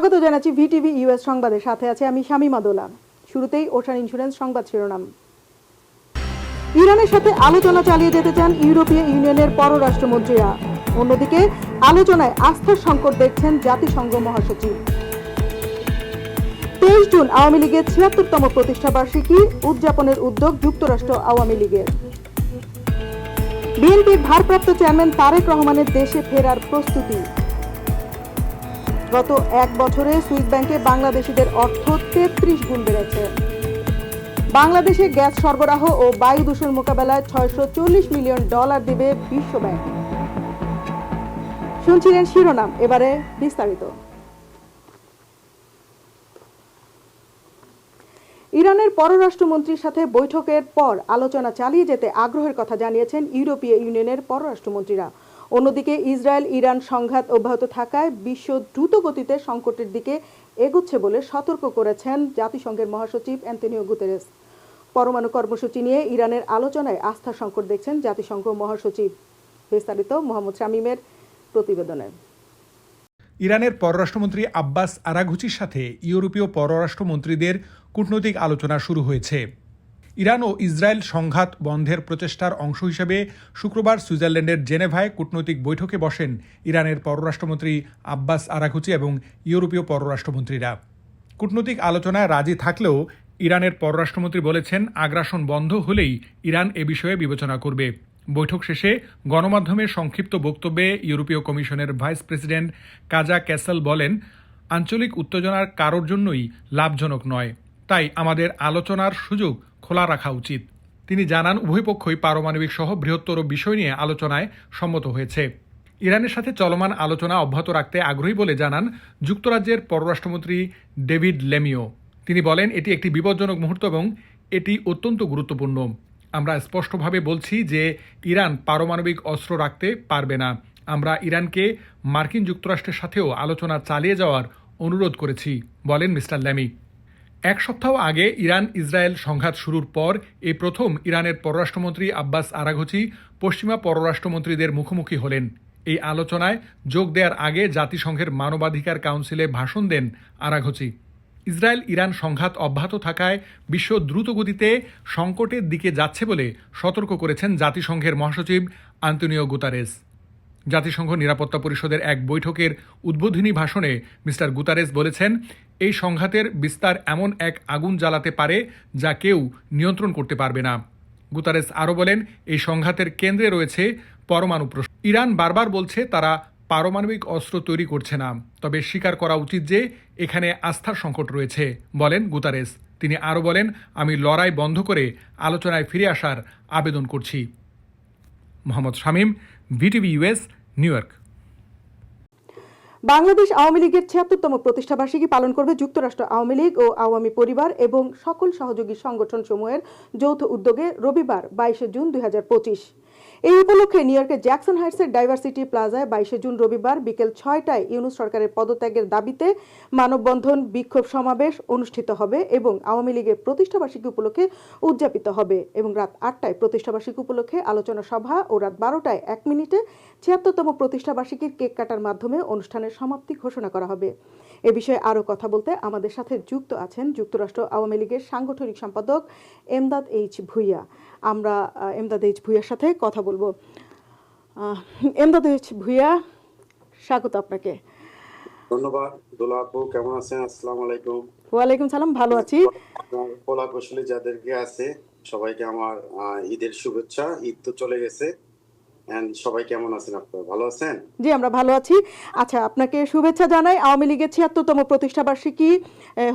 স্বাগত জানাচ্ছি VTV US সংবাদের সাথে আছে আমি শামীমা দোলা শুরুতেই ওশান ইন্স্যুরেন্স সংবাদ শিরোনাম। ইরানের সাথে আলোচনা চালিয়ে যেতে চান ইউরোপীয় ইউনিয়নের পররাষ্ট্রমন্ত্রীরা। অন্যদিকে, আলোচনায় আস্থার সংকট দেখছেন জাতিসংঘ মহাসচিব। তেইশ জুন আওয়ামী লীগের ছিয়াত্তরতম প্রতিষ্ঠা বার্ষিকী উদযাপনের উদ্যোগ যুক্তরাষ্ট্র আওয়ামী লীগের। বিএনপির ভারপ্রাপ্ত চেয়ারম্যান তারেক রহমানের দেশে ফেরার প্রস্তুতি। গত এক বছরে সুইস ব্যাংকে বাংলাদেশিদের অর্থ তেত্রিশ গুণ বেড়েছে। বাংলাদেশে গ্যাস সরবরাহ ও বায়ু দূষণ মোকাবেলায় ছয়শো চল্লিশ মিলিয়ন ডলার দেবে বিশ্ব ব্যাংক। শুনছিলেন শিরোনাম, এবারে বিস্তারিত। ইরানের পররাষ্ট্রমন্ত্রীর সাথে বৈঠকের পর আলোচনা চালিয়ে যেতে আগ্রহের কথা জানিয়েছেন ইউরোপীয় ইউনিয়নের পররাষ্ট্রমন্ত্রীরা। অন্যদিকে ইসরায়েল ইরান সংঘাত অব্যাহত থাকায় বিশ্ব দ্রুত গতিতে সংকটের দিকে এগোচ্ছে বলে সতর্ক করেছেন জাতিসংঘের মহাসচিব অ্যান্টনিও গুতেরেস। পরমাণু কর্মসূচি নিয়ে ইরানের আলোচনায় আস্থার সংকট দেখছেন জাতিসংঘ মহাসচিব। বিস্তারিত মোহাম্মদ শামীমের প্রতিবেদনে। ইরানের পররাষ্ট্রমন্ত্রী আব্বাস আরাঘুচির সাথে ইউরোপীয় পররাষ্ট্রমন্ত্রীদের কূটনৈতিক আলোচনা শুরু হয়েছে। ইরান ও ইসরায়েল সংঘাত বন্ধের প্রচেষ্টার অংশ হিসেবে শুক্রবার সুইজারল্যান্ডের জেনেভায় কূটনৈতিক বৈঠকে বসেন ইরানের পররাষ্ট্রমন্ত্রী আব্বাস আরাঘুচি এবং ইউরোপীয় পররাষ্ট্রমন্ত্রীরা। কূটনৈতিক আলোচনায় রাজি থাকলেও ইরানের পররাষ্ট্রমন্ত্রী বলেছেন, আগ্রাসন বন্ধ হলেই ইরান এ বিষয়ে বিবেচনা করবে। বৈঠক শেষে গণমাধ্যমের সংক্ষিপ্ত বক্তব্যে ইউরোপীয় কমিশনের ভাইস প্রেসিডেন্ট কাজা ক্যাসেল বলেন, আঞ্চলিক উত্তেজনার কারোর জন্যই লাভজনক নয়। তাই আমাদের আলোচনার সুযোগ খোলা রাখা উচিত। তিনি জানান, উভয় পক্ষই পারমাণবিক সহ বৃহত্তর বিষয় নিয়ে আলোচনায় সম্মত হয়েছে। ইরানের সাথে চলমান আলোচনা অব্যাহত রাখতে আগ্রহী বলে জানান যুক্তরাজ্যের পররাষ্ট্রমন্ত্রী ডেভিড লেমিও। তিনি বলেন, এটি একটি বিপজ্জনক মুহূর্ত এবং এটি অত্যন্ত গুরুত্বপূর্ণ। আমরা স্পষ্টভাবে বলছি যে ইরান পারমাণবিক অস্ত্র রাখতে পারবে না। আমরা ইরানকে মার্কিন যুক্তরাষ্ট্রের সাথেও আলোচনা চালিয়ে যাওয়ার অনুরোধ করেছি, বলেন মিস্টার ল্যামি এক সপ্তাহ আগে ইরান ইসরায়েল সংঘাত শুরুর পর এই প্রথম ইরানের পররাষ্ট্রমন্ত্রী আব্বাস আরাঘচি পশ্চিমা পররাষ্ট্রমন্ত্রীদের মুখোমুখি হলেন। এই আলোচনায় যোগ দেওয়ার আগে জাতিসংঘের মানবাধিকার কাউন্সিলে ভাষণ দেন আরাঘচি। ইসরায়েল ইরান সংঘাত অব্যাহত থাকায় বিশ্ব দ্রুত গতিতে সংকটের দিকে যাচ্ছে বলে সতর্ক করেছেন জাতিসংঘের মহাসচিব আন্তনিও গুতারেস। জাতিসংঘ নিরাপত্তা পরিষদের এক বৈঠকের উদ্বোধনী ভাষণে মিস্টার গুতারেস বলেছেন, এই সংঘাতের বিস্তার এমন এক আগুন জ্বালাতে পারে যা কেউ নিয়ন্ত্রণ করতে পারবে না। গুতারেস আরও বলেন, এই সংঘাতের কেন্দ্রে রয়েছে পরমাণু প্রশ্ন ইরান বারবার বলছে তারা পারমাণবিক অস্ত্র তৈরি করছে না, তবে স্বীকার করা উচিত যে এখানে আস্থার সংকট রয়েছে, বলেন গুতারেস। তিনি আরও বলেন, আমি লড়াই বন্ধ করে আলোচনায় ফিরে আসার আবেদন করছি। Mohammad Shamim, VTV US New York. Bangladesh Awami লীগের ছিয়াত্তরতম প্রতিষ্ঠাবার্ষিকী পালন করবে যুক্তরাষ্ট্র আওয়ামী লীগ ও আওয়ামী পরিবার এবং সকল সহযোগী সংগঠন সমূহের যৌথ উদ্যোগে রবিবার বাইশে জুন দুই হাজার পঁচিশ। এই উপলক্ষে নিউ ইয়র্কের জ্যাকসন হাইটসের ডাইভার্সিটি প্লাজায় বাইশে জুন রবিবার বিকেল ছয়টায় ইউনুস সরকারের পদত্যাগের দাবিতে মানববন্ধন বিক্ষোভ সমাবেশ অনুষ্ঠিত হবে এবং আওয়ামী লীগের প্রতিষ্ঠাবার্ষিকী উপলক্ষে উদযাপিত হবে এবং রাত আটটায় প্রতিষ্ঠাবার্ষিকী উপলক্ষে আলোচনা সভা ও রাত বারোটায় এক মিনিটে ছিয়াত্তরতম প্রতিষ্ঠাবার্ষিকীর কেক কাটার মাধ্যমে অনুষ্ঠানের সমাপ্তি ঘোষণা করা হবে। এ বিষয়ে আরও কথা বলতে আমাদের সাথে যুক্ত আছেন যুক্তরাষ্ট্র আওয়ামী লীগের সাংগঠনিক সম্পাদক এমদাদ এইচ ভুইয়া। আমরা এমদাদ এইচ ভুইয়ার সাথে কথা বলব। এমদাদ এইচ ভুইয়া স্বাগত আপনাকে। ধন্যবাদ দোলা আপু কেমন আছেন? আসসালামু আলাইকুম। ওয়ালাইকুম সালাম ভালো আছি। পোলা কৌশলী যাদেরকে আছে সবাইকে আমার ঈদের শুভেচ্ছা। ঈদ তো চলে গেছে। সবাই কেমন আছেন আপনারা? ভালো আছেন? জি আমরা ভালো আছি। আচ্ছা আপনাকে শুভেচ্ছা জানাই। আওয়ামী লীগের ছিয়াত্তরতম প্রতিষ্ঠাবার্ষিকী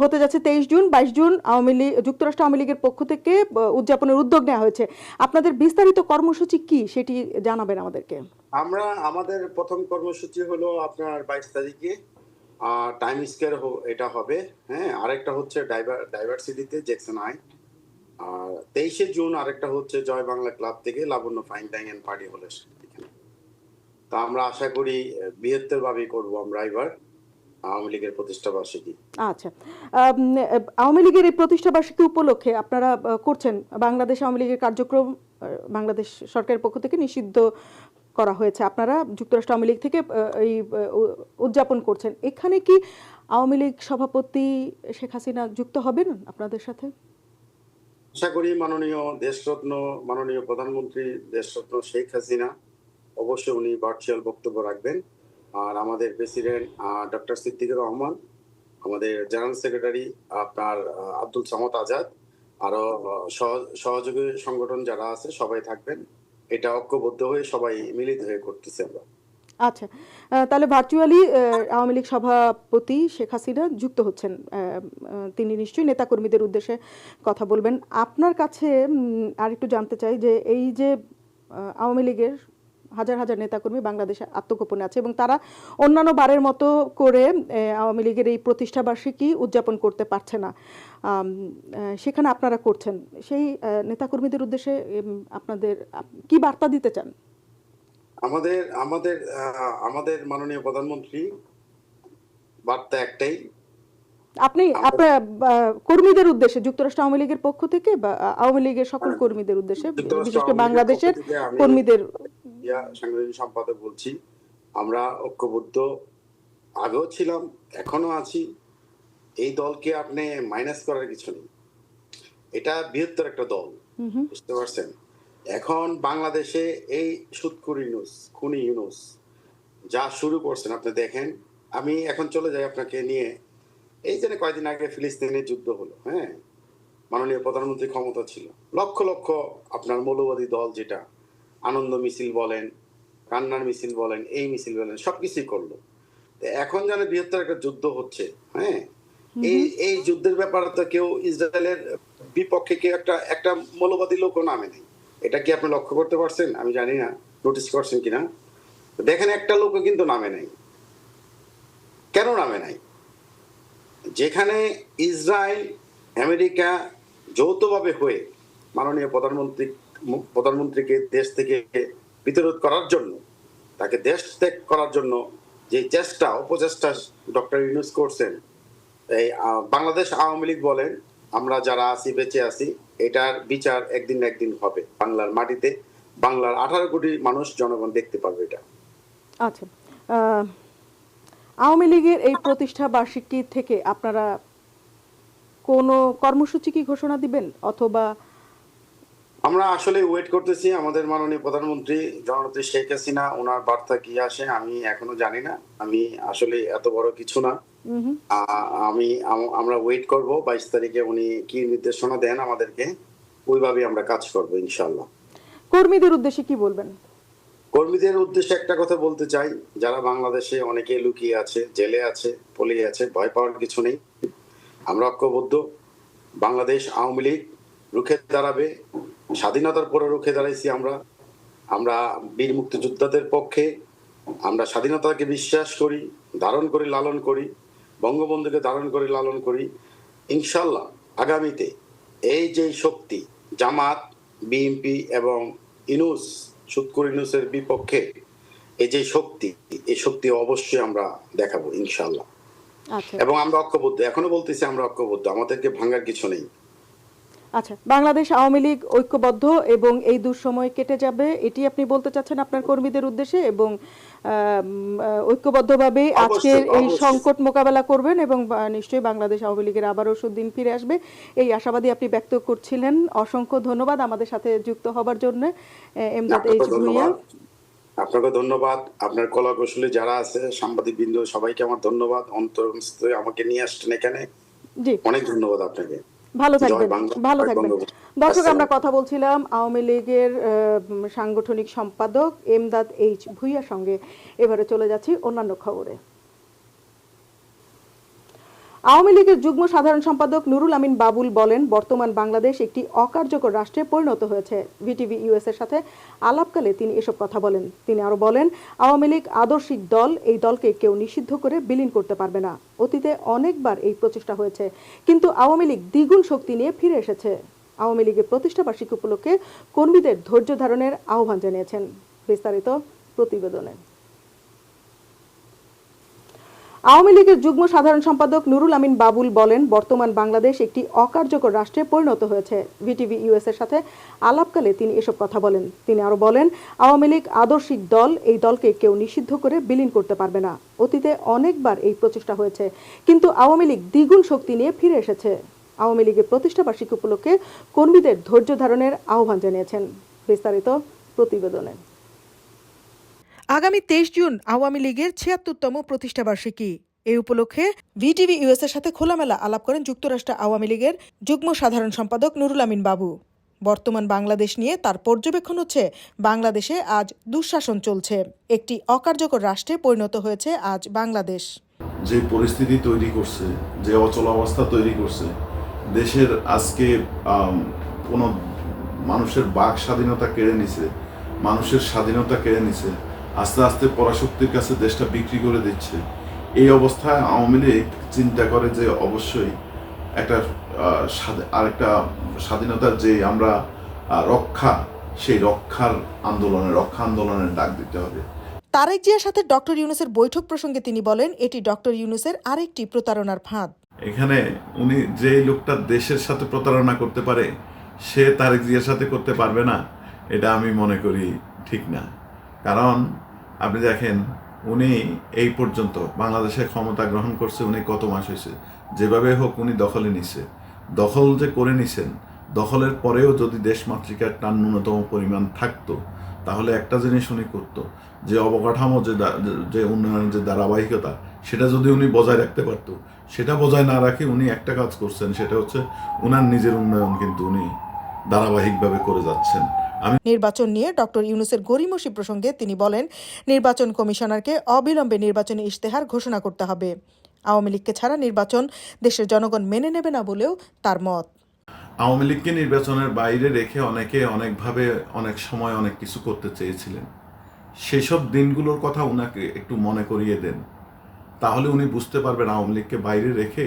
হতে যাচ্ছে তেইশ জুন বাইশ জুন আওয়ামী লীগ যুক্তরাষ্ট্র আওয়ামী লীগের পক্ষ থেকে উদযাপনের উদ্যোগ নেওয়া হয়েছে। আপনাদের বিস্তারিত কর্মসূচি কি? সেটি জানাবেন আমাদেরকে। আমরা আমাদের প্রথম কর্মসূচি হলো আপনার বাইশ তারিখে টাইম স্কোয়ার এটা হবে। হ্যাঁ আরেকটা হচ্ছে ডাইভার্সিটিতে জ্যাকসন হাইট আর তেইশে জুন আরেকটা হচ্ছে জয় বাংলা ক্লাব থেকে Labanya fine dyeing and party হলে তা আমরা আশা করি বৃহত্তর ভাবে করব আমরা এবার আওয়ামী লীগের প্রতিষ্ঠা বার্ষিকী। আচ্ছা। আওয়ামী লীগের এই প্রতিষ্ঠাবার্ষিকী উপলক্ষে আপনারা করছেন বাংলাদেশ আওয়ামী লীগের কার্যক্রম বাংলাদেশ সরকারের পক্ষ থেকে নিষিদ্ধ করা হয়েছে। আপনারা যুক্তরাষ্ট্র আওয়ামী লীগ থেকে এই উদযাপন করছেন। এখানে কি আওয়ামী লীগ সভাপতি শেখ হাসিনা যুক্ত হবেন আপনাদের সাথে? আশা করি মাননীয় দেশরত্ন, মাননীয় প্রধানমন্ত্রী দেশরত্ন শেখ হাসিনা, অবশ্যই উনি ভার্চুয়াল বক্তব্য রাখবেন। আর আমাদের প্রেসিডেন্ট ডক্টর সিদ্দিকুর রহমান, আমাদের জেনারেল সেক্রেটারি আপনার আব্দুল সামত আজাদ, আরও সহ- সহযোগী সংগঠন যারা আছে সবাই থাকবেন। এটা ঐক্যবদ্ধ হয়ে সবাই মিলিত হয়ে করতেছে আমরা। আচ্ছা তাহলে ভার্চুয়ালি আওয়ামী লীগ সভাপতি শেখ হাসিনা যুক্ত হচ্ছেন তিনি নিশ্চয়ই নেতাকর্মীদের উদ্দেশ্যে কথা বলবেন। আপনার কাছে উম, আরেকটু জানতে চাই যে এই যে আওয়ামী লীগের হাজার হাজার নেতাকর্মী বাংলাদেশে আত্মগোপনে আছে এবং তারা অন্যান্য বারের মতো করে আওয়ামী লীগের এই প্রতিষ্ঠাবার্ষিকী উদযাপন করতে পারছে না। সেখানে আপনারা করছেন। সেই নেতাকর্মীদের উদ্দেশ্যে আপনাদের কি বার্তা দিতে চান? আমাদের আমাদের আমাদের মাননীয় প্রধানমন্ত্রী বার্তা একটাই। আপনি আপনার কর্মীদের উদ্দেশ্যে যুক্তরাষ্ট্র আওয়ামী লীগের পক্ষ থেকে বা আওয়ামী লীগের সকল হ্যাঁ। কর্মীদের উদ্দেশ্যে বিশেষ করে বাংলাদেশের কর্মীদের সাংগঠনিক সম্পাদক বলছি আমরা ঐক্যবদ্ধ। আগেও ছিলাম এখনও আছি। এই দলকে আপনি মাইনাস করার কিছু নেই। এটা বৃহত্তর একটা দল বুঝতে পারছেন? এখন বাংলাদেশে এই সুৎকুর ইউনুস খুনি ইউনুস যা শুরু করছেন আপনি দেখেন। আমি এখন চলে যাই আপনাকে নিয়ে। এই যে কয়েকদিন আগে ফিলিস্তিনের যুদ্ধ হলো হ্যাঁ? মাননীয় প্রধানমন্ত্রী ক্ষমতা ছিল। লক্ষ লক্ষ আপনার মৌলবাদী দল যেটা আনন্দ মিছিল বলেন কান্নার মিছিল বলেন এই মিছিল বলেন সবকিছুই করল। এখন যেন বৃহত্তর একটা যুদ্ধ হচ্ছে হ্যাঁ? এই এই যুদ্ধের ব্যাপারে তো কেউ ইসরায়েলের বিপক্ষে কেউ একটা একটা মৌলবাদী লোকও নামে নেই। এটা কি আপনি লক্ষ্য করতে পারছেন? আমি জানি না। নোটিস করছেন কিনা? দেখেন, একটা লোকও কিন্তু নামে নাই। কেন নামে নাই? যেখানে ইসরায়েল, আমেরিকা যৌথভাবে হয়ে মাননীয় প্রধানমন্ত্রী, প্রধানমন্ত্রীকে দেশ থেকে বিতাড়িত করার জন্য, তাকে দেশ ত্যাগ করার জন্য যে চেষ্টা, অপচেষ্টা ডক্টর ইউনুস করছেন, এই বাংলাদেশ আওয়ামী লীগ বলেন আমরা যারা আছি বেঁচে আছি এটার বিচার একদিন একদিন হবে। বাংলার মাটিতে বাংলার আঠারো কোটি মানুষ জনগণ দেখতে পারবে এটা। আচ্ছা আওয়ামী লীগের এই প্রতিষ্ঠা বার্ষিকী থেকে আপনারা কোনো কর্মসূচি কি ঘোষণা দিবেন? অথবা আমরা আসলে ওয়েট করতেছি আমাদের মাননীয় প্রধানমন্ত্রী জননেত্রী শেখ হাসিনা ওনার বার্তা কি আসে আমি এখনও জানি না। আমি আসলে এত বড় কিছু না। আমি আমরা ওয়েট করব বাইশ তারিখে উনি কি নির্দেশনা দেন আমাদেরকে ওইভাবে আমরা কাজ করব ইনশাল্লাহ কর্মীদের উদ্দেশ্যে কি বলবেন? কর্মীদের উদ্দেশ্যে একটা কথা বলতে চাই যারা বাংলাদেশে অনেকে লুকিয়ে আছে জেলে আছে পলিয়ে আছে ভয় পাওয়ার কিছু নেই। আমরা ঐক্যবদ্ধ বাংলাদেশ আওয়ামী লীগ রুখে দাঁড়াবে স্বাধীনতার পরে রুখে দাঁড়াইছি আমরা। আমরা বীর মুক্তিযোদ্ধাদের পক্ষে আমরা স্বাধীনতাকে বিশ্বাস করি ধারণ করি লালন করি। বঙ্গবন্ধুকে ধারণ করে লালন করি ইনশাল্লাহ আগামীতে এই যে শক্তি জামাত বিএনপি এবং ইনুস সুৎকুর ইনুসের বিপক্ষে এই যে শক্তি এই শক্তি অবশ্যই আমরা দেখাবো ইনশাল্লাহ। আচ্ছা। এবং আমরা ঐক্যবদ্ধ এখনও বলতেছি আমরা ঐক্যবদ্ধ আমাদেরকে ভাঙার কিছু নেই। আচ্ছা বাংলাদেশ আওয়ামী লীগ ঐক্যবদ্ধ এবং এই দুঃসময় কেটে যাবে এটি আপনি বলতে চাচ্ছেন আপনার কর্মীদের উদ্দেশ্যে এবং ঐক্যবদ্ধভাবে আজকের এই সংকট মোকাবেলা করবেন এবং নিশ্চয়ই বাংলাদেশ আওয়ামী লীগের আবারও সুদিন ফিরে আসবে। এই আশাবাদী আপনি ব্যক্ত করছিলেন। অসংখ্য ধন্যবাদ আমাদের সাথে যুক্ত হবার জন্য এমদাদ এইচ আপনাকে ভুইয়া। ধন্যবাদ। আপনাকে ধন্যবাদ। আপনার কলা কৌশলী যারা আছে সাংবাদিক বিন্দু সবাইকে আমার ধন্যবাদ। অন্তর আমাকে নিয়ে আসছেন এখানে। জি। অনেক ধন্যবাদ আপনাকে। ভালো থাকবেন ভালো থাকবেন। দর্শক আমরা কথা বলছিলাম আওয়ামী লীগের আহ, সাংগঠনিক সম্পাদক এমদাদ এইচ ভুইয়ার সঙ্গে। এবারে চলে যাচ্ছি অন্যান্য খবরে। আওয়ামী লীগের যুগ্ম সাধারণ সম্পাদক নুরুল আমিন বাবুল বলেন, বর্তমান বাংলাদেশ একটি অকার্যকর রাষ্ট্রে পরিণত হয়েছে। ভিটিভি ইউএস এর সাথে আলাপকালে তিনি এসব কথা বলেন। তিনি আরও বলেন, আওয়ামী লীগ আদর্শিক দল, এই দলকে কেউ নিষিদ্ধ করে বিলীন করতে পারবে না। অতীতে অনেকবার এই প্রচেষ্টা হয়েছে, কিন্তু আওয়ামী লীগ দ্বিগুণ শক্তি নিয়ে ফিরে এসেছে। আওয়ামী লীগের প্রতিষ্ঠা বার্ষিকী উপলক্ষে কর্মীদের ধৈর্য ধারণের আহ্বান জানিয়েছেন। বিস্তারিত প্রতিবেদনে। আওয়ামী লীগের যুগ্ম সাধারণ সম্পাদক নুরুল আমিন বাবুল বলেন, বর্তমান বাংলাদেশ একটি অকার্যকর রাষ্ট্রে পরিণত হয়েছে। ভিটিভি ইউএস এর সাথে আলাপকালে তিনি এসব কথা বলেন। তিনি আরও বলেন, আওয়ামী লীগ আদর্শিক দল, এই দলকে কেউ নিষিদ্ধ করে বিলীন করতে পারবে না। অতীতে অনেকবার এই প্রচেষ্টা হয়েছে, কিন্তু আওয়ামী লীগ দ্বিগুণ শক্তি নিয়ে ফিরে এসেছে। আওয়ামী লীগের প্রতিষ্ঠা বার্ষিকী উপলক্ষে কর্মীদের ধৈর্য ধারণের আহ্বান জানিয়েছেন। বিস্তারিত প্রতিবেদনে। আগামী তেইশ জুন আওয়ামী লীগের ছিয়াত্তরতম প্রতিষ্ঠাবার্ষিকী। এই উপলক্ষে ভিটিভি ইউএস এর সাথে খোলামেলা আলাপ করেন যুক্তরাষ্ট্র আওয়ামী লীগের যুগ্ম সাধারণ সম্পাদক নুরুল আমিন বাবু। বর্তমান বাংলাদেশ নিয়ে তার পর্যবেক্ষণ হচ্ছে, বাংলাদেশে আজ দুঃশাসন চলছে। একটি অকার্যকর রাষ্ট্রে পরিণত হয়েছে আজ বাংলাদেশ। যে পরিস্থিতি তৈরি করছে, যে অচল অবস্থা তৈরি করছে, দেশের আজকে কোনো মানুষের বাক স্বাধীনতা কেড়ে নিছে, মানুষের স্বাধীনতা কেড়ে নিছে আস্তে আস্তে পরাশক্তির কাছে দেশটা বিক্রি করে দিচ্ছে। এই অবস্থায় আওয়ামী লীগ চিন্তা করে যে অবশ্যই একটা আরেকটা স্বাধীনতার যে আমরা রক্ষা সেই রক্ষার আন্দোলনে রক্ষা আন্দোলনের ডাক দিতে হবে। তারেক জিয়ার সাথে ডক্টর ইউনুসের বৈঠক প্রসঙ্গে তিনি বলেন এটি ডক্টর ইউনুসের আরেকটি প্রতারণার ফাঁদ। এখানে উনি যে লোকটা দেশের সাথে প্রতারণা করতে পারে সে তারেক জিয়ার সাথে করতে পারবে না এটা আমি মনে করি ঠিক না। কারণ আপনি দেখেন, উনি এই পর্যন্ত বাংলাদেশে ক্ষমতা গ্রহণ করছে, উনি কত মাস হয়েছে? যেভাবে হোক উনি দখলে নিছে। দখল যে করে নিছেন, দখলের পরেও যদি দেশমাতৃকার টান ন্যূনতম পরিমাণ থাকতো, তাহলে একটা জিনিস উনি করতো, যে অবকাঠামো যে যে উন্নয়নের যে ধারাবাহিকতা, সেটা যদি উনি বজায় রাখতে পারতো, সেটা বজায় না রাখে উনি একটা কাজ করছেন, সেটা হচ্ছে উনার নিজের উন্নয়ন কিন্তু উনি ধারাবাহিকভাবে করে যাচ্ছেন। নির্বাচন নিয়ে ডক্টর ইউনুসের গরিমসি প্রসঙ্গে তিনি বলেন নির্বাচন কমিশনারকে অবিলম্বে নির্বাচনী ইশতেহার ঘোষণা করতে হবে। আওয়ামী লীগকে ছাড়া নির্বাচন দেশের জনগণ মেনে নেবে না বলেও তার মত। আওয়ামী লীগকে নির্বাচনের বাইরে রেখে অনেকে অনেকভাবে অনেক সময় অনেক কিছু করতে চেয়েছিলেন। সেসব দিনগুলোর কথা ওনাকে একটু মনে করিয়ে দেন। তাহলে উনি বুঝতে পারবেন আওয়ামী লীগকে বাইরে রেখে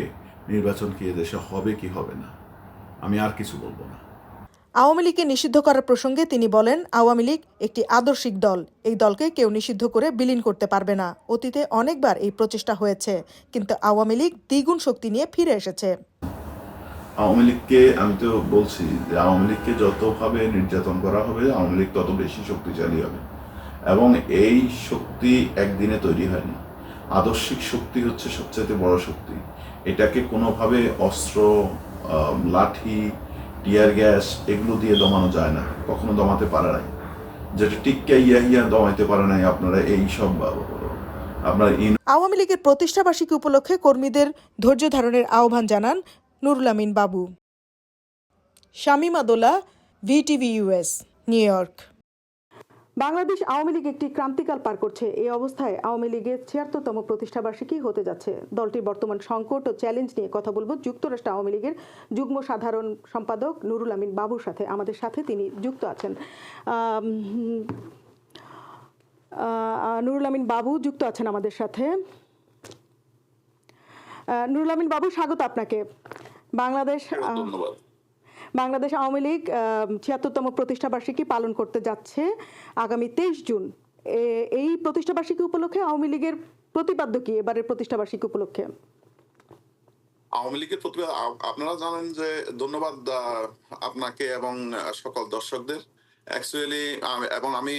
নির্বাচন কি এদেশে হবে কি হবে না। আমি আর কিছু বলব না। আওয়ামী লীগকে নিষিদ্ধ করার প্রসঙ্গে তিনি বলেন, আওয়ামী লীগ একটি আদর্শিক দল। এই দলকে কেউ নিষিদ্ধ করে বিলীন করতে পারবে না। অতীতে অনেকবার এই প্রচেষ্টা হয়েছে, কিন্তু আওয়ামী লীগ দ্বিগুণ শক্তি নিয়ে ফিরে এসেছে। আওয়ামী লীগকে আমি তো বলছি যে আওয়ামী লীগকে যতভাবে নির্যাতন করা হবে, আওয়ামী লীগ তত বেশি শক্তিশালী হবে। এবং এই শক্তি একদিনে তৈরি হয়নি। আদর্শিক শক্তি হচ্ছে সবচেয়ে বড় শক্তি। এটাকে কোনোভাবে অস্ত্র লাঠি টিয়ার গ্যাস এগুলো দিয়ে দমানো যায় না কখনো দমাতে পারে নাই। যেটা টিক্কা ইয়া ইয়া দমাইতে পারে নাই আপনারা এই সব আহ, আপনার আওয়ামী লীগের প্রতিষ্ঠাবার্ষিকী উপলক্ষে কর্মীদের ধৈর্য ধারণের আহ্বান জানান Nurul Amin Babu. Shamima Dola VTV US New York. Bangladesh Awami League একটি ক্রান্তিকাল পার করছে। এই অবস্থায় আওয়ামী লীগের ছিয়াত্তরতম প্রতিষ্ঠাবার্ষিকী হতে যাচ্ছে। দলটির বর্তমান সংকট ও চ্যালেঞ্জ নিয়ে কথা বলব যুক্তরাষ্ট্র আওয়ামী লীগের যুগ্ম সাধারণ সম্পাদক নুরুল আমিন বাবুর সাথে। আমাদের সাথে তিনি যুক্ত আছেন। নুরুল আমিন বাবু যুক্ত আছেন আমাদের সাথে। নুরুল আমিন বাবু, স্বাগত আপনাকে। বাংলাদেশ ধন্যবাদ। বাংলাদেশ আওয়ামী লীগ ছিয়াত্তরতম প্রতিষ্ঠাবার্ষিকী পালন করতে যাচ্ছে আগামী তেইশ জুন। এই প্রতিষ্ঠাবার্ষিকী উপলক্ষে আওয়ামী লীগের প্রতিপাদ্য কি এবারের প্রতিষ্ঠাবার্ষিকী উপলক্ষে? আওয়ামী লীগের প্রতি আ- আপনারা জানেন যে ধন্যবাদ আপনাকে এবং সকল দর্শকদের। অ্যাকচুয়ালি এবং আমি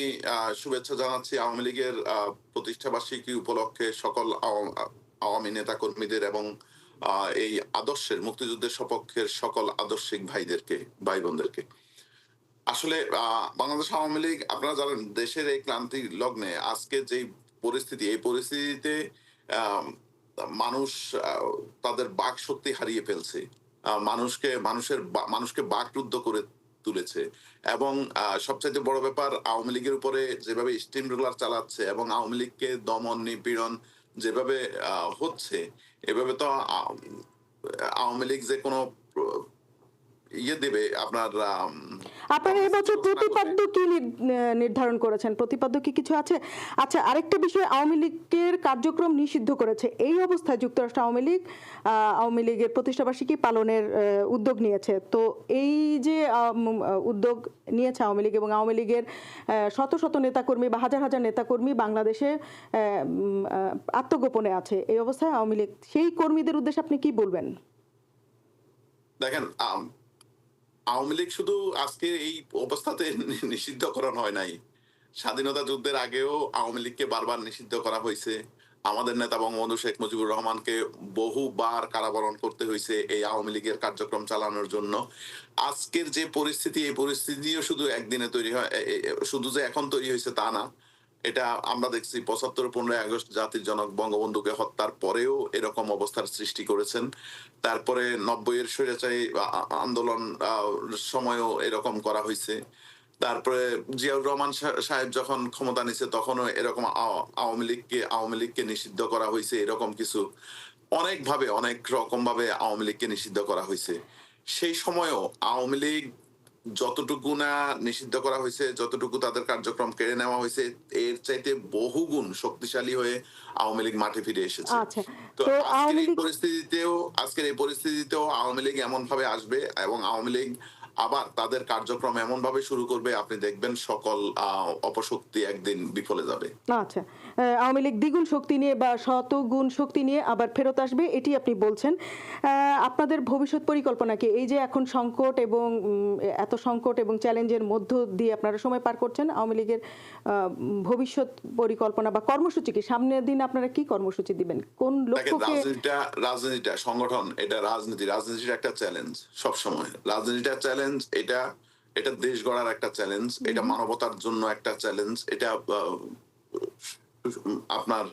শুভেচ্ছা জানাচ্ছি আওয়ামী লীগের আহ, প্রতিষ্ঠা বার্ষিকী উপলক্ষে সকল আওয়ামী নেতা কর্মীদের এবং এই আদর্শের, মুক্তিযুদ্ধের সপক্ষের সকল আদর্শিক ভাইদেরকে ভাই বোনদেরকে আসলে বাংলাদেশ আওয়ামী লীগ, আপনারা জানেন, দেশের এই ক্রান্তি লগ্নে আজকে যেই পরিস্থিতি, এই পরিস্থিতিতে মানুষ তাদের বাক শক্তি হারিয়ে ফেলছে। মানুষকে, মানুষের মানুষকে বাকরুদ্ধ করে তুলেছে। এবং সবচাইতে বড় ব্যাপার, আওয়ামী লীগের উপরে যেভাবে স্টিম রোলার চালাচ্ছে এবং আওয়ামী লীগকে দমন, নিপীড়ন যেভাবে হচ্ছে এভাবে তো আওয়ামী লীগ যে কোনো ইয়ে দেবে আপনার আপনারা এবছর প্রতিপাদ্য কি নির- নির্ধারণ করেছেন? প্রতিপাদ্য কি কিছু আছে? আচ্ছা আরেকটা বিষয় আওয়ামী লীগের কার্যক্রম নিষিদ্ধ করেছে। এই অবস্থায় যুক্তরাষ্ট্র আওয়ামী লীগ আওয়ামী লীগের প্রতিষ্ঠাবার্ষিকী পালনের উদ্যোগ নিয়েছে। তো এই যে উদ্যোগ নিয়েছে আওয়ামী লীগ এবং আওয়ামী লীগের শত শত নেতাকর্মী বা হাজার হাজার নেতাকর্মী বাংলাদেশে আত্মগোপনে আছে। এই অবস্থায় আওয়ামী লীগ সেই কর্মীদের উদ্দেশ্যে আপনি কি বলবেন? দেখেন আওয়ামী লীগ শুধু আজকে এই অবস্থাতে নিষিদ্ধকরণ হয় নাই। স্বাধীনতা যুদ্ধের আগেও আওয়ামী লীগকে বারবার নিষিদ্ধ করা হয়েছে। আমাদের নেতা বঙ্গবন্ধু শেখ মুজিবুর রহমানকে বহুবার কারাবরণ করতে হয়েছে এই আওয়ামী লীগের কার্যক্রম চালানোর জন্য। আজকের যে পরিস্থিতি, এই পরিস্থিতিও শুধু একদিনে তৈরি হয় শুধু যে এখন তৈরি হয়েছে তা না। এটা আমরা দেখছি পঁচাত্তর পনেরোই আগস্ট জাতির জনক বঙ্গবন্ধুকে হত্যার পরেও এরকম অবস্থার সৃষ্টি করেছেন। তারপরে নব্বই এর স্বৈরাচারী আন্দোলন সময়ও এরকম করা হয়েছে তারপরে জিয়াউর রহমান সাহেব যখন ক্ষমতা নিছে তখনও এরকম আওয়ামী লীগকে আওয়ামী লীগকে নিষিদ্ধ করা হয়েছে এরকম কিছু। অনেকভাবে, অনেক রকম ভাবে আওয়ামী লীগকে নিষিদ্ধ করা হয়েছে সেই সময়ও আওয়ামী লীগ যতটুকু না নিষিদ্ধ করা হয়েছে যতটুকু তাদের কার্যক্রম কেড়ে নেওয়া হয়েছে এর চাইতে বহুগুণ শক্তিশালী হয়ে আওয়ামী লীগ মাঠে ফিরে এসেছে। আচ্ছা তো তো আজকের এই পরিস্থিতিতেও আজকের এই পরিস্থিতিতেও আওয়ামী লীগ এমন ভাবে আসবে এবং আওয়ামী লীগ আবার তাদের কার্যক্রম এমন ভাবে শুরু করবে আপনি দেখবেন সকল অপশক্তি একদিন বিফলে যাবে। আচ্ছা। আওয়ামী লীগ দ্বিগুণ শক্তি নিয়ে বা শতগুণ শক্তি নিয়ে আবার ফেরত আসবে এটি আপনি বলছেন। আপনাদের ভবিষ্যৎ পরিকল্পনা কি? এই যে এখন সংকট এবং এত সংকট এবং চ্যালেঞ্জের মধ্য দিয়ে আপনারা সময় পার করছেন আওয়ামী লীগের ভবিষ্যৎ পরিকল্পনা বা কর্মসূচি কি? সামনের দিন আপনারা কি কর্মসূচি দিবেন? কোন দেখেন লক্ষ্যকে রাজনীতিটা রাজনীতিটা সংগঠন এটা রাজনীতি রাজনীতির একটা চ্যালেঞ্জ সব সময় রাজনীতিটা চ্যালেঞ্জ এটা এটা দেশ গড়ার একটা চ্যালেঞ্জ এটা মানবতার জন্য একটা চ্যালেঞ্জ এটা আপনার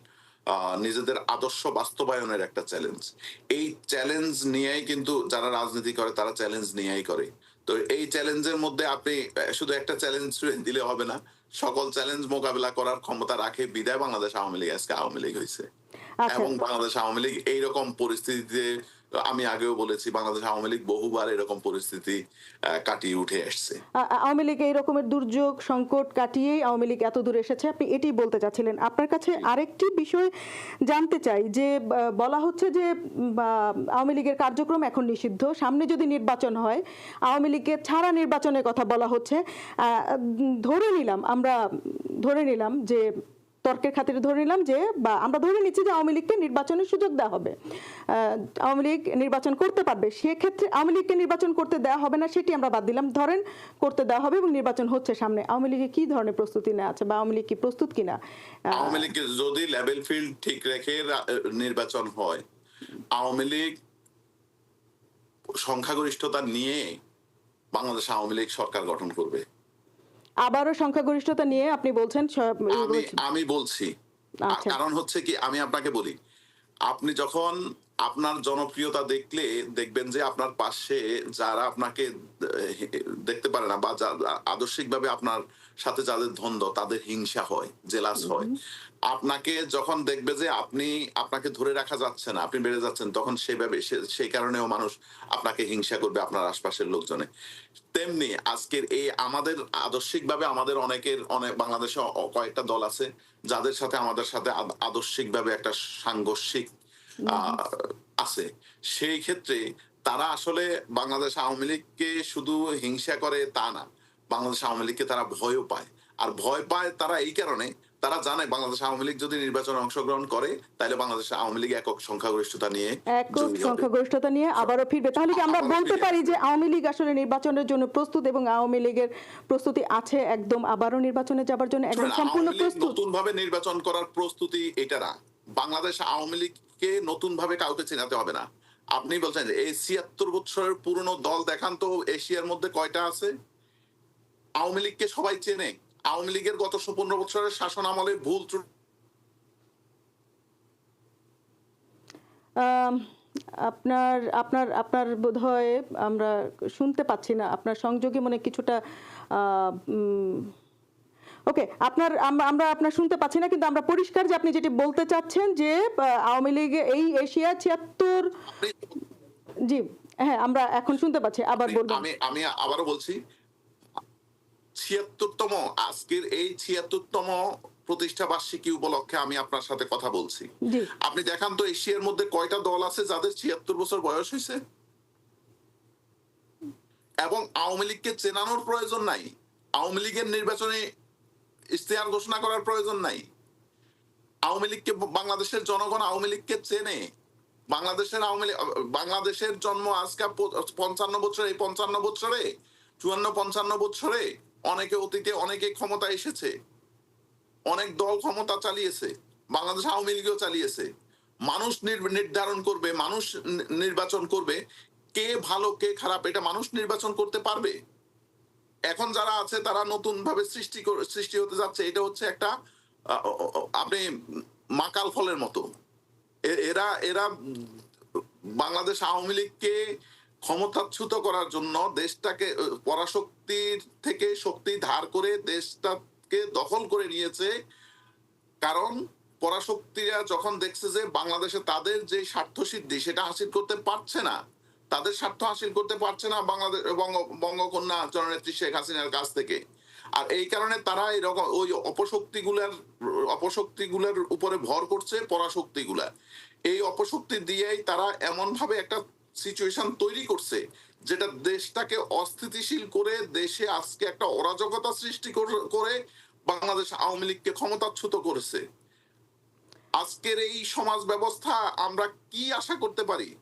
নিজেদের আদর্শ বাস্তবায়নের একটা চ্যালেঞ্জ এই চ্যালেঞ্জ নিয়েই কিন্তু যারা রাজনীতি করে তারা চ্যালেঞ্জ নিয়েই করে। তো এই চ্যালেঞ্জের মধ্যে আপনি শুধু একটা চ্যালেঞ্জ দিলে হবে না সকল চ্যালেঞ্জ মোকাবিলা করার ক্ষমতা রাখে বিদায় বাংলাদেশ আওয়ামী লীগ আজকে আওয়ামী লীগ হয়েছে আচ্ছা। এবং বাংলাদেশ আওয়ামী লীগ এইরকম পরিস্থিতিতে আমি আগেও বলেছি বাংলাদেশ আওয়ামী লীগ বহুবার এরকম পরিস্থিতি কাটিয়ে উঠে আসছে। আওয়ামী লীগ এই রকমের দুর্যোগ সংকট কাটিয়েই আওয়ামী লীগ এত দূর এসেছে। আপনি এটি বলতে চাচ্ছিলেন। আপনার কাছে আরেকটি বিষয় জানতে চাই যে বলা হচ্ছে যে আওয়ামী লীগের কার্যক্রম এখন নিষিদ্ধ। সামনে যদি নির্বাচন হয় আওয়ামী লীগের ছাড়া নির্বাচনের কথা বলা হচ্ছে। ধরে নিলাম আমরা ধরে নিলাম যে তর্কের খাতিরে ধরে নিলাম যে, বা আমরা ধরে নিচ্ছি যে আওয়ামী লীগকে নির্বাচনের সুযোগ দেওয়া হবে। আওয়ামী লীগ নির্বাচন করতে পারবে, সেক্ষেত্রে আওয়ামী লীগকে নির্বাচন করতে দেওয়া হবে না, সেটি আমরা বাদ দিলাম। ধরেন, করতে দেওয়া হবে এবং নির্বাচন হচ্ছে সামনে। আওয়ামী লীগে কি ধরনের প্রস্তুতি নেওয়া আছে বা আওয়ামী লীগ কি প্রস্তুত কিনা? আওয়ামী লীগ যদি লেভেল ফিল্ড ঠিক রেখে নির্বাচন হয়, আওয়ামী লীগ সংখ্যাগরিষ্ঠতা নিয়ে বাংলাদেশ আওয়ামী লীগ সরকার গঠন করবে। আবারও সংখ্যাগরিষ্ঠতা নিয়ে আপনি বলছেন আমি আমি বলছি আচ্ছা। কারণ হচ্ছে কি আমি আপনাকে বলি আপনি যখন আপনার জনপ্রিয়তা দেখলে দেখবেন যে আপনার পাশে যারা আপনাকে দেখতে পারে না বা আদর্শিকভাবে আপনার সাথে যাদের দ্বন্দ্ব তাদের হিংসা হয় জেলাস হয়। আপনাকে যখন দেখবে যে আপনি আপনাকে ধরে রাখা যাচ্ছে না আপনি বেড়ে যাচ্ছেন তখন সেভাবে সেই কারণেও মানুষ আপনাকে হিংসা করবে আপনার আশপাশের লোকজনে। তেমনি আজকের এই আমাদের আদর্শিকভাবে আমাদের অনেকের অনেক বাংলাদেশে কয়েকটা দল আছে যাদের সাথে আমাদের সাথে আদ- আদর্শিকভাবে একটা সাংঘর্ষিক আহ, আছে। সেই ক্ষেত্রে তারা আসলে বাংলাদেশ আওয়ামী লীগকে শুধু হিংসা করে তা না। বাংলাদেশ আওয়ামী লীগকে তারা ভয়ও পায়। আর ভয় পায় তারা এই কারণে তারা জানে বাংলাদেশ আওয়ামী লীগ যদি নির্বাচনে অংশগ্রহণ করে তাহলে বাংলাদেশ আওয়ামী লীগ একক সংখ্যাগরিষ্ঠতা নিয়ে একক সংখ্যাগরিষ্ঠতা নিয়ে আবারও ফিরবে। তাহলে কি আমরা বলতে পারি যে আওয়ামী লীগ আসলে নির্বাচনের জন্য প্রস্তুত এবং আওয়ামী লীগের প্রস্তুতি আছে একদম আবারও নির্বাচনে যাবার জন্য একদম সম্পূর্ণ প্রস্তুত? নতুন ভাবে নির্বাচন করার প্রস্তুতি এটা না। বাংলাদেশ আওয়ামী লীগকে নতুন ভাবে কাউকে চেনাতে হবে না। আপনি বলছেন যে এই ছিয়াত্তর বছরের পুরনো দল দেখান তো এশিয়ার মধ্যে কয়টা আছে? আওয়ামী লীগকে সবাই চেনে। আওয়ামী লীগের গত পনেরো বছরের শাসন আমলে ভুল আপনার আপনার আপনার বোধহয় আমরা শুনতে পাচ্ছি না। আপনার সংযোগে মনে কিছুটা ওকে আপনার আমরা আপনার শুনতে পাচ্ছি না কিন্তু আমরা পরিষ্কার যে আপনি যেটি বলতে চাচ্ছেন যে আওয়ামী লীগ এই এশিয়া ছিয়াত্তর জি হ্যাঁ আমরা এখন শুনতে পাচ্ছি আবার বলবেন। আমি আমি আবারও বলছি ছিয়াত্তরতম আজকের এই ছিয়াত্তরতম প্রতিষ্ঠা বার্ষিকী উপলক্ষে আমি আপনার সাথে কথা বলছি। আপনি দেখান তো এশিয়ার মধ্যে কয়টা দল আছে যাদের ছিয়াত্তর বছর বয়স হয়েছে? এবং আওয়ামী লীগকে চেনানোর প্রয়োজন নাই। আওয়ামী লীগের নির্বাচনে ইশতেহার ঘোষণা করার প্রয়োজন নাই। আওয়ামী লীগকে বাংলাদেশের জনগণ আওয়ামী লীগকে চেনে। বাংলাদেশের আওয়ামী লীগ বাংলাদেশের জন্ম আজকে পঞ্চান্ন বছরে এই পঞ্চান্ন বছরে চুয়ান্ন পঞ্চান্ন বছরে অনেকে অতীতে অনেকে ক্ষমতা এসেছে। অনেক দল ক্ষমতা চালিয়েছে। বাংলাদেশ আওয়ামী লীগও চালিয়েছে। মানুষ নির- নির্ধারণ করবে, মানুষ নির্বাচন করবে। কে ভালো, কে খারাপ, এটা মানুষ নির্বাচন করতে পারবে। এখন যারা আছে, তারা নতুন ভাবে সৃষ্টি সৃষ্টি হতে যাচ্ছে। এটা হচ্ছে একটা আপনি মাকাল ফলের মতো। এরা এরা বাংলাদেশ আওয়ামী লীগকে ক্ষমতাচ্যুত করার জন্য দেশটাকে পরাশক্তির থেকে শক্তি ধার করে দেশটাকে দখল করে নিয়েছে। কারণ পরাশক্তিরা যখন দেখছে যে বাংলাদেশে তাদের যে স্বার্থ সিদ্ধি, সেটা হাসিল করতে পারছে না, তাদের স্বার্থ হাসিল করতে পারছে না বাংলাদেশ বঙ্গ, বঙ্গকন্যা জননেত্রী শেখ হাসিনার কাছ থেকে। আর এই কারণে তারা এরকম ওই অপশক্তিগুলার অপশক্তিগুলার উপরে ভর করছে পরাশক্তিগুলা। এই অপশক্তি দিয়েই তারা এমন ভাবে একটা সিচুয়েশন তৈরি করছে, যেটা দেশটাকে অস্থিতিশীল করে দেশে আজকে একটা অরাজকতা সৃষ্টি কর- বাংলাদেশ আওয়ামী লীগকে ক্ষমতাচ্যুত করেছে। আজকের এই সমাজ ব্যবস্থা আমরা কি আশা করতে পারি?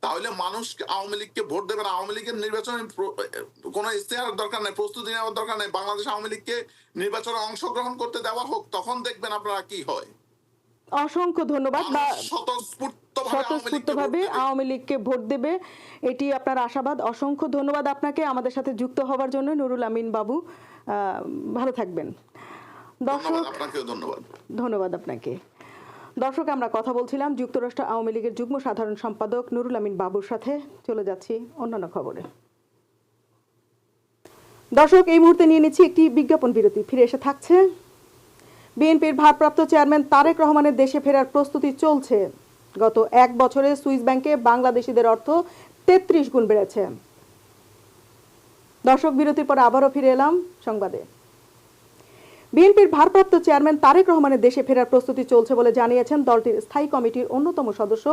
তাহলে মানুষ আওয়ামী লীগকে ভোট দেবে না। আওয়ামী লীগের নির্বাচনে কোনো ইস্তেহার দরকার নেই, প্রস্তুতি নেওয়ার দরকার নেই। বাংলাদেশ আওয়ামী লীগকে নির্বাচনে অংশগ্রহণ করতে দেওয়া হোক, তখন দেখবেন আপনারা কি হয়। অসংখ্য ধন্যবাদ বা স্বতঃস্ফূর্তভাবে আওয়ামী লীগকে ভোট দেবে। আওয়ামী লীগকে ভোট দেবে। এটি আপনার আশাবাদ। অসংখ্য ধন্যবাদ আপনাকে। আমাদের সাথে যুক্ত হওয়ার জন্য নুরুল আমিন বাবু ভালো থাকবেন। দর্শক ধন্যবাদ। ধন্যবাদ আপনাকে। দর্শক আমরা কথা বলছিলাম যুক্তরাষ্ট্র আওয়ামী লীগের যুগ্ম সাধারণ সম্পাদক নুরুল আমিন বাবুর সাথে। চলে যাচ্ছি অন্যান্য খবরে। দর্শক এই মুহূর্তে নিয়ে নিচ্ছি একটি বিজ্ঞাপন বিরতি। ফিরে এসে থাকছে বিএনপির ভারপ্রাপ্ত চেয়ারম্যান তারেক রহমানের দেশে ফেরার প্রস্তুতি চলছে। গত এক বছরে সুইস ব্যাংকে বাংলাদেশিদের অর্থ তেত্রিশ গুণ বেড়েছে। দর্শক, বিরতির পর আবারও ফিরে এলাম সংবাদে। বিএনপির ভারপ্রাপ্ত চেয়ারম্যান তারেক রহমানের দেশে ফেরার প্রস্তুতি চলছে বলে জানিয়েছেন দলটির স্থায়ী কমিটির অন্যতম সদস্য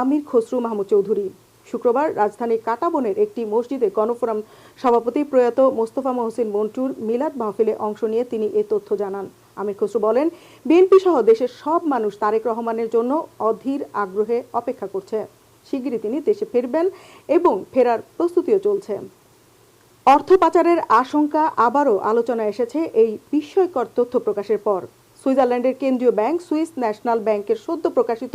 আমির খসরু মাহমুদ চৌধুরী। শুক্রবার রাজধানীর কাটাবনের একটি মসজিদে গণফোরাম সভাপতি প্রয়াত মোস্তফা মহসিন মন্টুর মিলাদ মাহফিলে অংশ নিয়ে তিনি এ তথ্য জানান। আমির খসরু বলেন, বিএনপি সহ দেশের সব মানুষ তারেক রহমানের জন্য অধীর আগ্রহে অপেক্ষা করছে। শিগগিরই তিনি দেশে ফিরবেন এবং ফেরার প্রস্তুতিও চলছে। অর্থ পাচারের আশঙ্কা আবারও আলোচনায় এসেছে এই বিস্ময়কর তথ্য প্রকাশের পর। সুইজারল্যান্ডের কেন্দ্রীয় ব্যাংক সুইস ন্যাশনাল ব্যাংকের সদ্য প্রকাশিত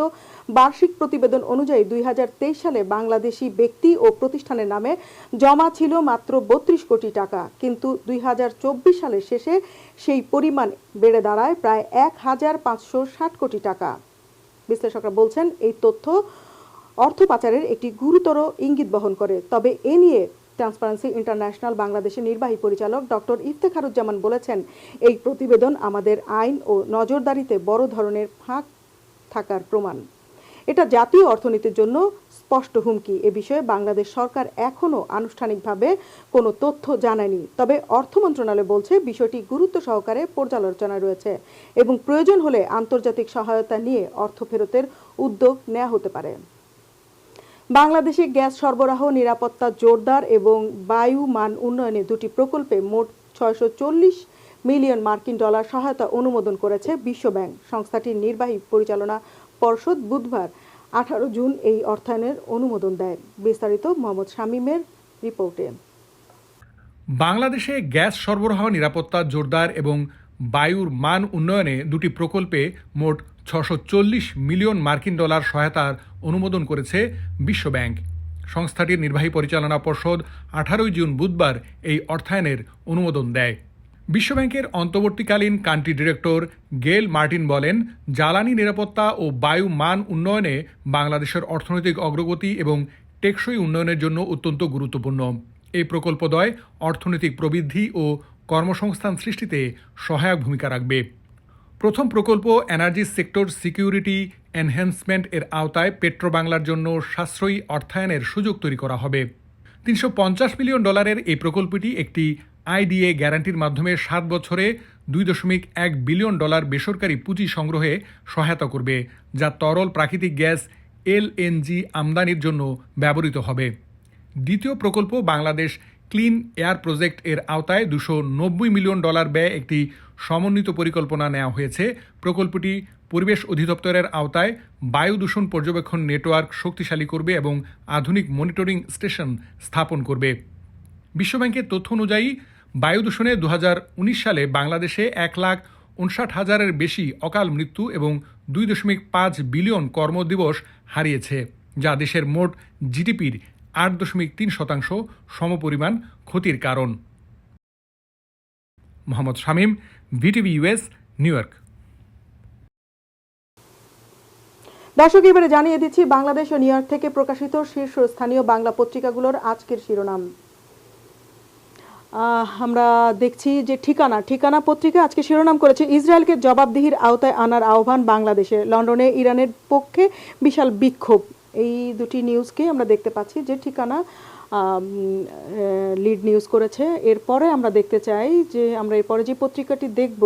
বার্ষিক প্রতিবেদন অনুযায়ী দুই হাজার তেইশ সালে বাংলাদেশি ব্যক্তি ও প্রতিষ্ঠানের নামে জমা ছিল মাত্র বত্রিশ কোটি টাকা। কিন্তু দুই হাজার চব্বিশ সালের শেষে সেই পরিমাণ বেড়ে দাঁড়ায় প্রায় এক হাজার পাঁচশো ষাট কোটি টাকা। বিশ্লেষকরা বলছেন, এই তথ্য অর্থ পাচারের একটি গুরুতর ইঙ্গিত বহন করে। তবে এ নিয়ে ট্রান্সপারেন্সি ইন্টারন্যাশনাল বাংলাদেশের নির্বাহী পরিচালক ডক্টর ইফতেখারুজ্জামান বলেছেন, এই প্রতিবেদন আমাদের আইন ও নজরদারিতে বড় ধরনের ফাঁক থাকার প্রমাণ। এটা জাতীয় অর্থনীতির জন্য স্পষ্ট হুমকি। এ বিষয়ে বাংলাদেশ সরকার এখনও আনুষ্ঠানিকভাবে কোনো তথ্য জানায়নি। তবে অর্থ মন্ত্রণালয় বলছে, বিষয়টি গুরুত্ব সহকারে পর্যালোচনা রয়েছে এবং প্রয়োজন হলে আন্তর্জাতিক সহায়তা নিয়ে অর্থ ফেরতের উদ্যোগ নেওয়া হতে পারে। বাংলাদেশে গ্যাস সরবরাহ, নিরাপত্তা জোরদার এবং বায়ু মান উন্নয়নে দুটি প্রকল্পে মোট ছয়শো চল্লিশ মিলিয়ন মার্কিন ডলার সহায়তা অনুমোদন করেছে বিশ্বব্যাংক সংস্থাটির নির্বাহী পরিচালনা পর্ষদ বুধবার, আঠারো জুন এই অর্থায়নের অনুমোদন দেয়। বিস্তারিত মোহাম্মদ শামীমের রিপোর্টে। বাংলাদেশে গ্যাস সরবরাহ, নিরাপত্তা জোরদার এবং বায়ুর মান উন্নয়নে দুটি প্রকল্পে মোট ছশো মিলিয়ন মার্কিন ডলার সহায়তার অনুমোদন করেছে বিশ্বব্যাংক সংস্থাটির নির্বাহী পরিচালনা পর্ষদ আঠারোই জুন বুধবার এই অর্থায়নের অনুমোদন দেয়। বিশ্বব্যাংকের অন্তর্বর্তীকালীন কান্ট্রি ডিরেক্টর গেল মার্টিন বলেন, জ্বালানি নিরাপত্তা ও বায়ু মান উন্নয়নে বাংলাদেশের অর্থনৈতিক অগ্রগতি এবং টেকসই উন্নয়নের জন্য অত্যন্ত গুরুত্বপূর্ণ। এই প্রকল্পদ্বয় অর্থনৈতিক প্রবৃদ্ধি ও কর্মসংস্থান সৃষ্টিতে সহায়ক ভূমিকা রাখবে। প্রথম প্রকল্প এনার্জি সেক্টর সিকিউরিটি এনহ্যান্সমেন্ট এর আওতায় পেট্রো বাংলার জন্য সাশ্রয়ী অর্থায়নের সুযোগ তৈরি করা হবে। তিনশো পঞ্চাশ মিলিয়ন ডলারের এই প্রকল্পটি একটি আইডিএ গ্যারান্টির মাধ্যমে সাত বছরে দুই দশমিক এক বিলিয়ন ডলার বেসরকারি পুঁজি সংগ্রহে সহায়তা করবে, যা তরল প্রাকৃতিক গ্যাস এলএনজি আমদানির জন্য ব্যবহৃত হবে। দ্বিতীয় প্রকল্প বাংলাদেশ ক্লিন এয়ার প্রজেক্ট এর আওতায় দুশো নব্বই মিলিয়ন ডলার ব্যয়ে একটি সমন্বিত পরিকল্পনা নেওয়া হয়েছে। প্রকল্পটি পরিবেশ অধিদপ্তরের আওতায় বায়ু দূষণ পর্যবেক্ষণ নেটওয়ার্ক শক্তিশালী করবে এবং আধুনিক মনিটরিং স্টেশন স্থাপন করবে। বিশ্বব্যাংকের তথ্য অনুযায়ী, বায়ু দূষণে দু হাজার উনিশ সালে বাংলাদেশে এক লাখ উনষাট হাজারের বেশি অকাল মৃত্যু এবং দুই দশমিক পাঁচ বিলিয়ন কর্মদিবস হারিয়েছে, যা দেশের মোট জিডিপির আট দশমিক তিন শতাংশ সমপরিমাণ ক্ষতির কারণ। Mohammad Shamim, VTV US New York. দর্শক, এবারে জানিয়ে দিচ্ছি, বাংলাদেশ ও নিউ ইয়র্ক থেকে প্রকাশিত শীর্ষস্থানীয় বাংলা পত্রিকাগুলোর আজকের শিরোনাম। আমরা দেখছি যে ঠিকানা ঠিকানা পত্রিকা আজকে শিরোনাম করেছে, ইসরায়েলকে জবাবদিহির আওতায় আনার আহ্বান বাংলাদেশে। লন্ডনে ইরানের পক্ষে বিশাল বিক্ষোভ। এই দুটি নিউজকে আমরা দেখতে পাচ্ছি যে ঠিকানা লিড নিউজ করেছে। এরপরে আমরা দেখতে চাই যে আমরা এরপরে যে পত্রিকাটি দেখব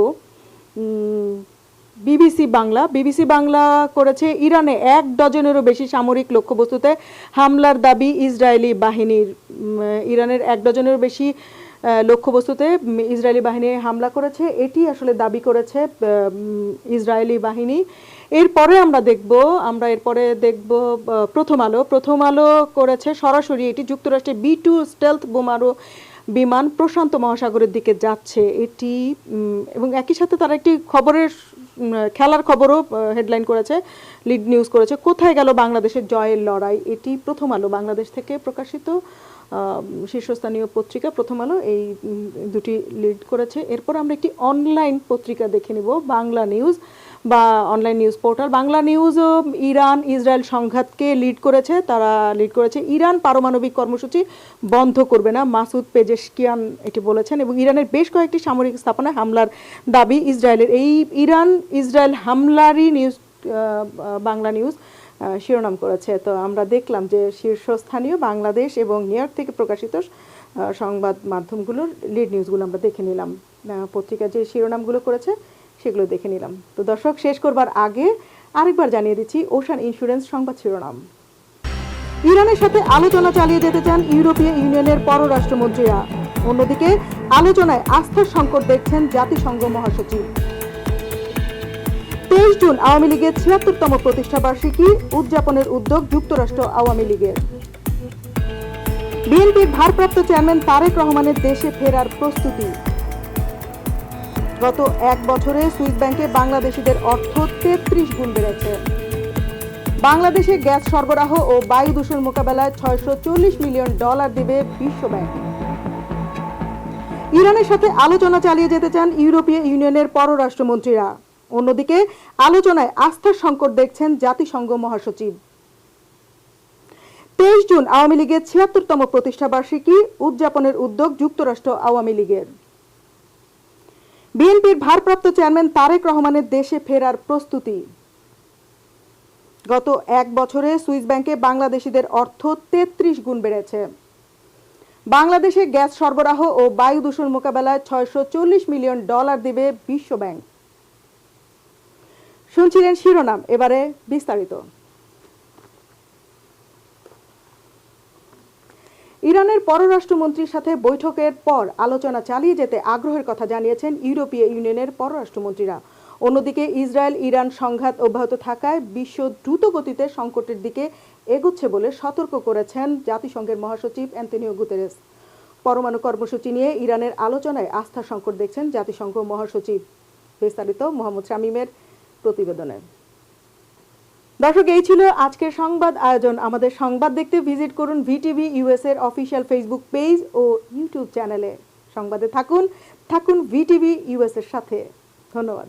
বিবিসি বাংলা। বিবিসি বাংলা করেছে, ইরানে এক ডজনেরও বেশি সামরিক লক্ষ্যবস্তুতে হামলার দাবি ইসরায়েলি বাহিনীর ইরানের এক ডজনেরও বেশি লক্ষ্যবস্তুতে ইসরায়েলি বাহিনী হামলা করেছে। এটি আসলে দাবি করেছে ইসরায়েলি বাহিনী। এরপরে আমরা দেখব, আমরা এরপরে দেখব প্রথম আলো। প্রথম আলো করেছে সরাসরি এটি যুক্তরাষ্ট্রের বি টু স্টেলথ বোমারো বিমান প্রশান্ত মহাসাগরের দিকে যাচ্ছে। এটি এবং একই সাথে তারা একটি খবরের খেলার খবরও হেডলাইন করেছে লিড নিউজ করেছে। কোথায় গেল বাংলাদেশের জয়ের লড়াই? এটি প্রথম আলো বাংলাদেশ থেকে প্রকাশিত শীর্ষস্থানীয় পত্রিকা প্রথম আলো। এই দুটি লিড করেছে। এরপর আমরা একটি অনলাইন পত্রিকা দেখে নিব, বাংলা নিউজ বা অনলাইন নিউজ পোর্টাল বাংলা নিউজও ইরান, ইসরায়েল সংঘাতকে লিড করেছে, তারা লিড করেছে। ইরান পারমাণবিক কর্মসূচি বন্ধ করবে না, মাসুদ পেজেশকিয়ান এটি বলেছেন। এবং ইরানের বেশ কয়েকটি সামরিক স্থাপনায় হামলার দাবি ইসরায়েলের। এই ইরান, ইসরায়েল হামলারই নিউজ বাংলা নিউজ শিরোনাম করেছে। তো আমরা দেখলাম যে শীর্ষস্থানীয় বাংলাদেশ এবং নিউ ইয়র্ক থেকে প্রকাশিত সংবাদ মাধ্যমগুলোর লিড নিউজগুলো আমরা দেখে নিলাম। পত্রিকা যে শিরোনামগুলো করেছে সেগুলো দেখে নিলাম। তো দর্শক, শেষ করবার আগে আরেকবার জানিয়ে দিচ্ছি ওশান ইন্স্যুরেন্স সংবাদ শিরোনাম। ইরানের সাথে আলোচনা চালিয়ে যেতে চান ইউরোপীয় ইউনিয়নের পররাষ্ট্রমন্ত্রীরা। অন্যদিকে, আলোচনায় আস্থার সংকট দেখছেন জাতিসংঘ মহাসচিব। তেইশ জুন আওয়ামী লীগের ছিয়াত্তরতম প্রতিষ্ঠা বার্ষিকী উদযাপনের উদ্যোগ যুক্তরাষ্ট্র আওয়ামী লীগের। বিএনপির ভারপ্রাপ্ত চেয়ারম্যান তারেক রহমানের দেশে ফেরার প্রস্তুতি। গত এক বছরে সুইস ব্যাংকে বাংলাদেশিদের অর্থ তেত্রিশ গুণ বেড়েছে। বাংলাদেশে গ্যাস সরবরাহ ও বায়ু দূষণ মোকাবেলায় ছয়শো চল্লিশ মিলিয়ন ডলার দেবে বিশ্ব ব্যাংক। ইরানের সাথে আলোচনা চালিয়ে যেতে চান ইউরোপীয় ইউনিয়নের পররাষ্ট্রমন্ত্রীরা। অন্যদিকে, আলোচনায় আস্থার সংকট দেখছেন জাতিসংঘ মহাসচিব। তেইশ জুন আওয়ামী লীগের ছিয়াত্তরতম প্রতিষ্ঠা বার্ষিকী উদযাপনের উদ্যোগ যুক্তরাষ্ট্র আওয়ামী লীগের। বিএনপির ভারপ্রাপ্ত চেয়ারম্যান তারেক রহমানের দেশে ফেরার প্রস্তুতি। গত এক বছরে সুইস ব্যাংকে বাংলাদেশিদের অর্থ তেত্রিশ গুণ বেড়েছে। বাংলাদেশে গ্যাস সরবরাহ ও বায়ু দূষণ মোকাবেলায় ছয়শো চল্লিশ মিলিয়ন ডলার দেবে বিশ্ব ব্যাংক। শুনছিলেন শিরোনাম, এবারে বিস্তারিত। ইরানের পররাষ্ট্রমন্ত্রীর সাথে বৈঠকের পর আলোচনা চালিয়ে যেতে আগ্রহের কথা জানিয়েছেন ইউরোপীয় ইউনিয়নের পররাষ্ট্রমন্ত্রীরা। অন্যদিকে ইসরায়েল ইরান সংঘাত অব্যাহত থাকায় বিশ্ব দ্রুত গতিতে সংকটের দিকে এগোচ্ছে বলে সতর্ক করেছেন জাতিসংঘের মহাসচিব অ্যান্টনিও গুতেরেস। পরমাণু কর্মসূচি নিয়ে ইরানের আলোচনায় আস্থা সংকট দেখছেন জাতিসংঘ মহাসচিব। বিস্তারিত মোহাম্মদ শামীমের প্রতিবেদনে। দর্শক, এই ছিল আজকের সংবাদ আয়োজন। আমাদের সংবাদ দেখতে ভিজিট করুন ভিটিভি ইউএস এর অফিসিয়াল ফেসবুক পেজ ও ইউটিউব চ্যানেলে। সংবাদে থাকুন থাকুন ভিটিভি ইউএস এর সাথে। ধন্যবাদ।